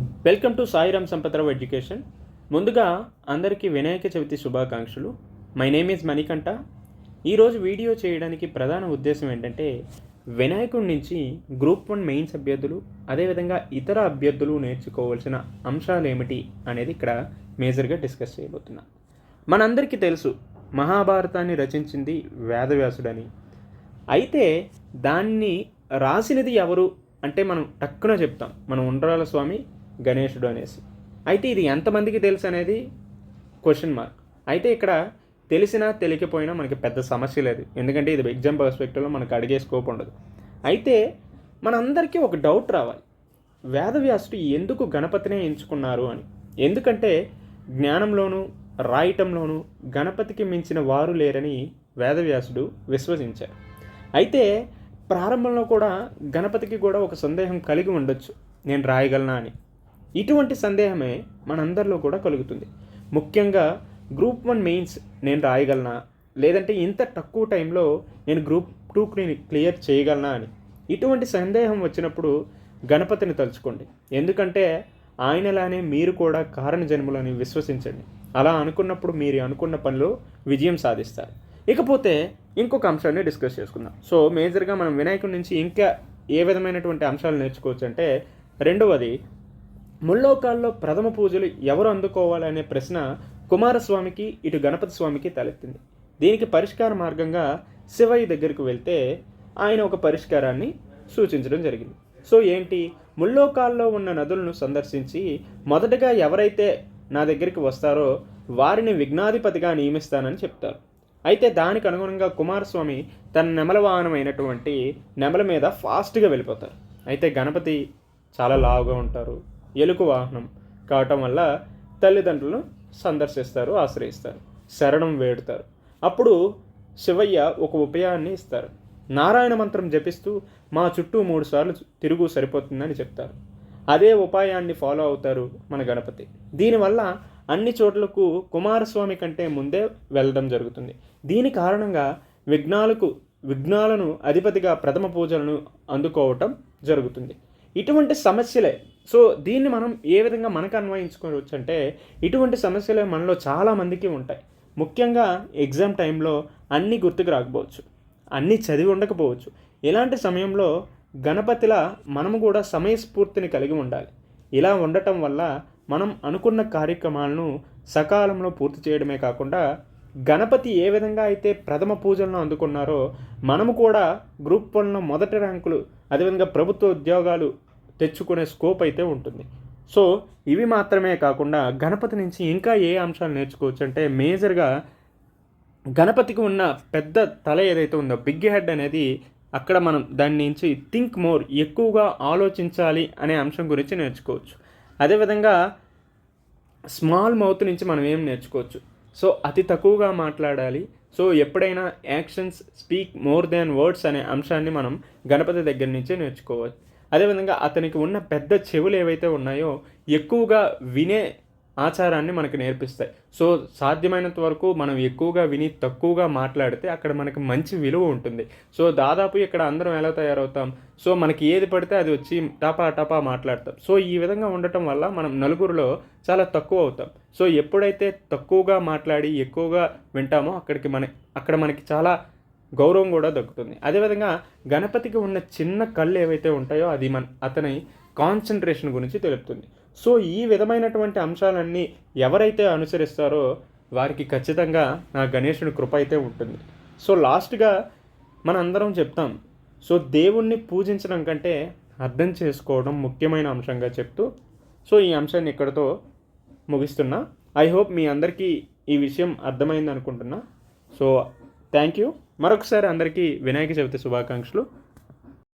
Welcome to Sairam Sampathrao education. ముందుగా అందరికీ వినాయక చవితి శుభాకాంక్షలు. My name is Manikanta. ఈరోజు వీడియో చేయడానికి ప్రధాన ఉద్దేశం ఏంటంటే వినాయకుడి నుంచి గ్రూప్ వన్ మెయిన్స్ అభ్యర్థులు అదేవిధంగా ఇతర అభ్యర్థులు నేర్చుకోవాల్సిన అంశాలు ఏమిటి అనేది ఇక్కడ మేజర్గా డిస్కస్ చేయబోతున్నా. మనందరికీ తెలుసు మహాభారతాన్ని రచించింది వేదవ్యాసుడని. అయితే దాన్ని రాసినది ఎవరు? అంటే మనం టక్కున చెప్తాం. మనం ఉండ్రాల స్వామి గణేశుడు అనేసి. అయితే ఇది ఎంతమందికి తెలుసు అనేది? క్వశ్చన్ మార్క్ అయితే ఇక్కడ తెలిసినా తెలియకపోయినా మనకి పెద్ద సమస్య లేదు. ఎందుకంటే ఇది ఎగ్జామ్ పర్స్పెక్టివ్లో మనకు అడిగే స్కోప్ ఉండదు. అయితే మనందరికీ ఒక డౌట్ రావాలి. వేదవ్యాసుడు ఎందుకు గణపతినే ఎంచుకున్నారు అని? ఎందుకంటే జ్ఞానంలోనూ రాయటంలోనూ గణపతికి మించిన వారు లేరని వేదవ్యాసుడు విశ్వసించారు. అయితే ప్రారంభంలో కూడా గణపతికి కూడా ఒక సందేహం కలిగి ఉండొచ్చు. నేను రాయగలనా అని. ఇటువంటి సందేహమే మనందరిలో కూడా కలుగుతుంది. ముఖ్యంగా గ్రూప్ వన్ మెయిన్స్ నేను రాయగలనా? లేదంటే ఇంత తక్కువ టైంలో నేను గ్రూప్ టూని క్లియర్ చేయగలనా అని. ఇటువంటి సందేహం వచ్చినప్పుడు గణపతిని తలుచుకోండి. ఎందుకంటే ఆయనలానే మీరు కూడా కారణ జన్ములని విశ్వసించండి. అలా అనుకున్నప్పుడు మీరు అనుకున్న పనిలో విజయం సాధిస్తారు. ఇకపోతే ఇంకొక అంశాన్ని డిస్కస్ చేసుకుందాం. సో మేజర్గా మనం వినాయకుడి నుంచి ఇంకా ఏ విధమైనటువంటి అంశాలు నేర్చుకోవచ్చు అంటే రెండవది ముల్లోకాల్లో ప్రథమ పూజలు ఎవరు అందుకోవాలనే ప్రశ్న కుమారస్వామికి ఇటు గణపతి స్వామికి తలెత్తింది. దీనికి పరిష్కార మార్గంగా శివయ్య దగ్గరికి వెళ్తే ఆయన ఒక పరిష్కారాన్ని సూచించడం జరిగింది. సో ఏంటి? ముల్లోకాల్లో ఉన్న నదులను సందర్శించి మొదటగా ఎవరైతే నా దగ్గరికి వస్తారో వారిని విఘ్నాధిపతిగా నియమిస్తానని చెప్తారు. అయితే దానికి అనుగుణంగా కుమారస్వామి తన నెమల వాహనమైనటువంటి నెమల మీద ఫాస్ట్గా వెళ్ళిపోతారు. అయితే గణపతి చాలా లావుగా ఉంటారు. ఎలుక వాహనం కావటం వల్ల తల్లిదండ్రులను సందర్శిస్తారు ఆశ్రయిస్తారు శరణం వేడుతారు. అప్పుడు శివయ్య ఒక ఉపాయాన్ని ఇస్తారు. నారాయణ మంత్రం జపిస్తూ మా చుట్టూ మూడుసార్లు తిరుగు సరిపోతుందని చెప్తారు. అదే ఉపాయాన్ని ఫాలో అవుతారు మన గణపతి. దీనివల్ల అన్ని చోట్లకు కుమారస్వామి కంటే ముందే వెళ్ళడం జరుగుతుంది. దీని కారణంగా విఘ్నాలకు విఘ్నాలను అధిపతిగా ప్రథమ పూజలను అందుకోవటం జరుగుతుంది. ఇటువంటి సమస్యలే సో దీన్ని మనం ఏ విధంగా మనకు అన్వయించుకోవచ్చు అంటే ఇటువంటి సమస్యలు మనలో చాలామందికి ఉంటాయి. ముఖ్యంగా ఎగ్జామ్ టైంలో అన్నీ గుర్తుకు రాకపోవచ్చు. అన్నీ చదివి ఉండకపోవచ్చు. ఇలాంటి సమయంలో గణపతిలా మనము కూడా సమయస్ఫూర్తిని కలిగి ఉండాలి. ఇలా ఉండటం వల్ల మనం అనుకున్న కార్యక్రమాలను సకాలంలో పూర్తి చేయడమే కాకుండా గణపతి ఏ విధంగా అయితే ప్రథమ పూజలను అందుకున్నారో మనము కూడా గ్రూప్ వన్లో మొదటి ర్యాంకులు అదేవిధంగా ప్రభుత్వ ఉద్యోగాలు తెచ్చుకునే స్కోప్ అయితే ఉంటుంది. సో ఇవి మాత్రమే కాకుండా గణపతి నుంచి ఇంకా ఏ అంశాలు నేర్చుకోవచ్చు అంటే మేజర్గా గణపతికి ఉన్న పెద్ద తల ఏదైతే ఉందో బిగ్ హెడ్ అనేది అక్కడ మనం దాని నుంచి థింక్ మోర్ ఎక్కువగా ఆలోచించాలి అనే అంశం గురించి నేర్చుకోవచ్చు. అదేవిధంగా స్మాల్ మౌత్ నుంచి మనం ఏం నేర్చుకోవచ్చు? సో అతి తక్కువగా మాట్లాడాలి. సో ఎప్పుడైనా actions speak more than words అనే అంశాన్ని మనం గణపతి దగ్గర నుంచే నేర్చుకోవచ్చు. అదేవిధంగా అతనికి ఉన్న పెద్ద చెవులు ఏవైతే ఉన్నాయో ఎక్కువగా వినే ఆచారాన్ని మనకు నేర్పిస్తాయి. సో సాధ్యమైనంత వరకు మనం ఎక్కువగా విని తక్కువగా మాట్లాడితే అక్కడ మనకి మంచి విలువ ఉంటుంది. సో దాదాపు ఇక్కడ అందరం ఎలా తయారవుతాం? సో మనకి ఏది పడితే అది వచ్చి టపా టపా మాట్లాడతాం. సో ఈ విధంగా ఉండటం వల్ల మనం నలుగురిలో చాలా తక్కువ అవుతాం. సో ఎప్పుడైతే తక్కువగా మాట్లాడి ఎక్కువగా వింటామో అక్కడికి మన అక్కడ మనకి చాలా గౌరవం కూడా దక్కుతుంది. అదేవిధంగా గణపతికి ఉన్న చిన్న కళ్ళు ఏవైతే ఉంటాయో అది మన అతని కాన్సన్ట్రేషన్ గురించి తెలుపుతుంది. సో ఈ విధమైనటువంటి అంశాలన్నీ ఎవరైతే అనుసరిస్తారో వారికి ఖచ్చితంగా నా గణేశుని కృప అయితే ఉంటుంది. సో లాస్ట్గా మన అందరం చెప్తాం. సో దేవుణ్ణి పూజించడం కంటే అర్థం చేసుకోవడం ముఖ్యమైన అంశంగా చెప్తూ సో ఈ అంశాన్ని ఇక్కడతో ముగిస్తున్నా. ఐ హోప్ మీ అందరికీ ఈ విషయం అర్థమైంది అనుకుంటున్నా సో థ్యాంక్ యూ. మరొకసారి అందరికీ వినాయక చవితి శుభాకాంక్షలు.